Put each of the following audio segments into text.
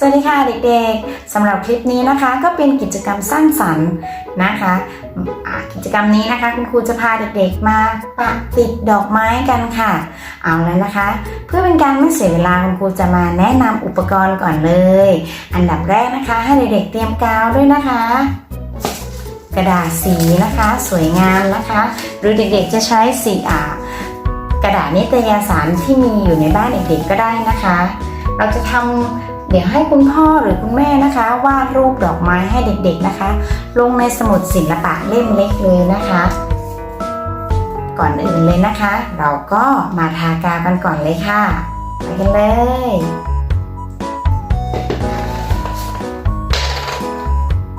สวัสดีค่ะเด็กๆสำหรับคลิปนี้นะคะ ก็เป็นกิจกรรมสร้างสรรค์นะคะกิจกรรมนี้นะคะคุณครูจะพาเด็กๆมาปักติดดอกไม้กันค่ะ เอาแล้วนะคะ เพื่อเป็นการไม่เสียเวลาคุณครูจะมาแนะนำอุปกรณ์ก่อนเลย อันดับแรกนะคะ ให้เด็กๆเตรียมกาวด้วยนะคะ กระดาษสีนะคะ สวยงามนะคะ หรือเด็กๆจะใช้สีอ่ากระดาษนิตยสารที่มีอยู่ในบ้านเด็กๆก็ได้นะคะ เราจะทำ เดี๋ยวให้คุณพ่อหรือคุณแม่นะคะวาดรูปดอกไม้ให้เด็กๆนะคะ ลงในสมุดศิลปะเล่มเล็กเลยนะคะ ก่อนอื่นเลยนะคะ เราก็มาทากาวกันก่อนเลยค่ะไปกันเลย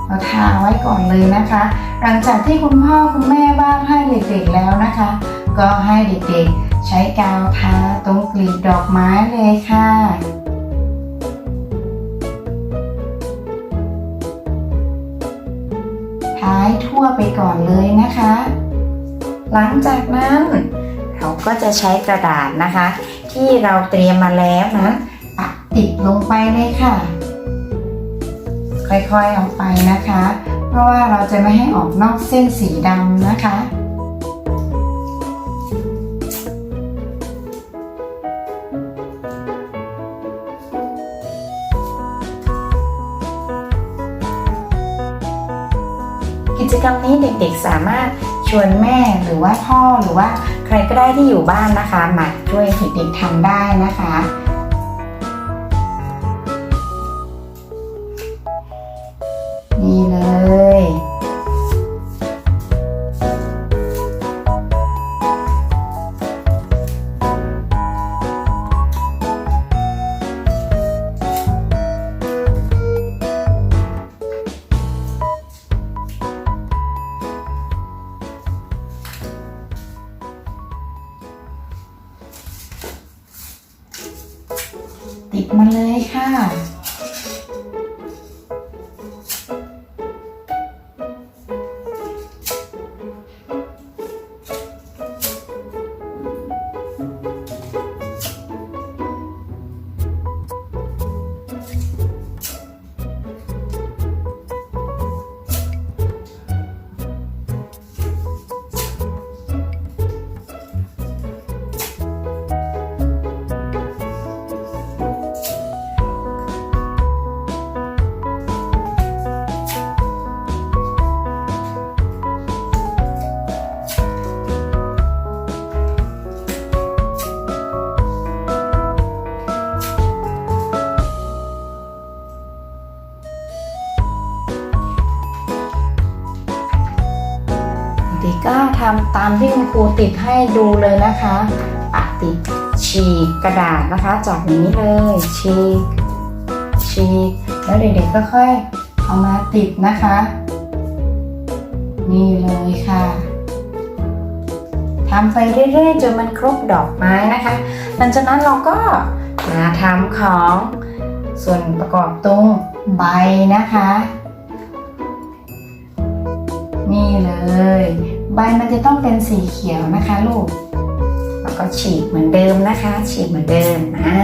เราทาไว้ก่อนเลยนะคะ หลังจากที่คุณพ่อคุณแม่วาดให้เด็กๆแล้วนะคะ ก็ให้เด็กๆใช้กาวทาตรงกลีบดอกไม้เลยค่ะ ท้ายทั่วไปก่อนเลยนะคะ หลังจากนั้นเราก็จะใช้กระดาษนะคะ ที่เราเตรียมมาแล้วนะปักติดลงไปเลยค่ะ ค่อยๆเอาไปนะคะ เพราะว่าเราจะไม่ให้ออกนอกเส้นสีดำนะคะ กิจกรรมนี้เด็กๆสามารถชวนแม่หรือว่าพ่อหรือว่าใครก็ได้ที่อยู่บ้านนะคะมาช่วยเด็กๆทำได้นะคะ นี่เลย ติดมาเลยค่ะ ก็ทำตามที่คุณครูติดให้ดูเลยนะคะปะติดฉีกกระดาษนะคะ จากนี้เลยฉีกฉีกแล้วเด็กๆก็ค่อยเอามาติดนะคะ นี่เลยค่ะทำไปเรื่อยๆจนมันครบดอกไม้นะคะหลังจากนั้นเราก็มาทำของส่วนประกอบตรงใบนะคะ นี่เลย บมันจะต้องเป็นสีเขียวนะคะลูก แล้วก็ฉีกเหมือนเดิมนะคะ ฉีกเหมือนเดิม อ่า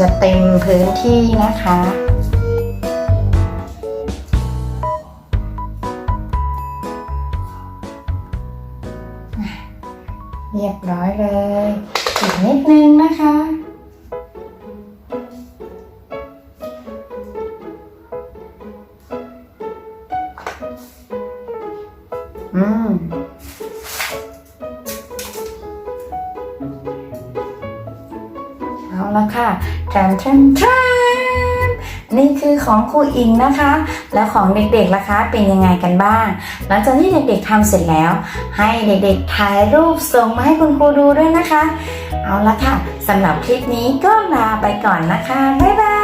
จะเต็มพื้นที่นะคะ เรียบร้อยเลย อีกนิดนึงนะคะอืม แล้วค่ะแทนแทนแทนนี่คือของครูอิงนะคะ แล้วของเด็กๆล่ะคะเป็นยังไงกันบ้าง หลังจากที่เด็กๆทำเสร็จแล้ว ให้เด็กๆถ่ายรูปส่งมาให้คุณครูดูด้วยนะคะ เอาละค่ะสำหรับคลิปนี้ก็ลาไปก่อนนะคะบ๊ายบาย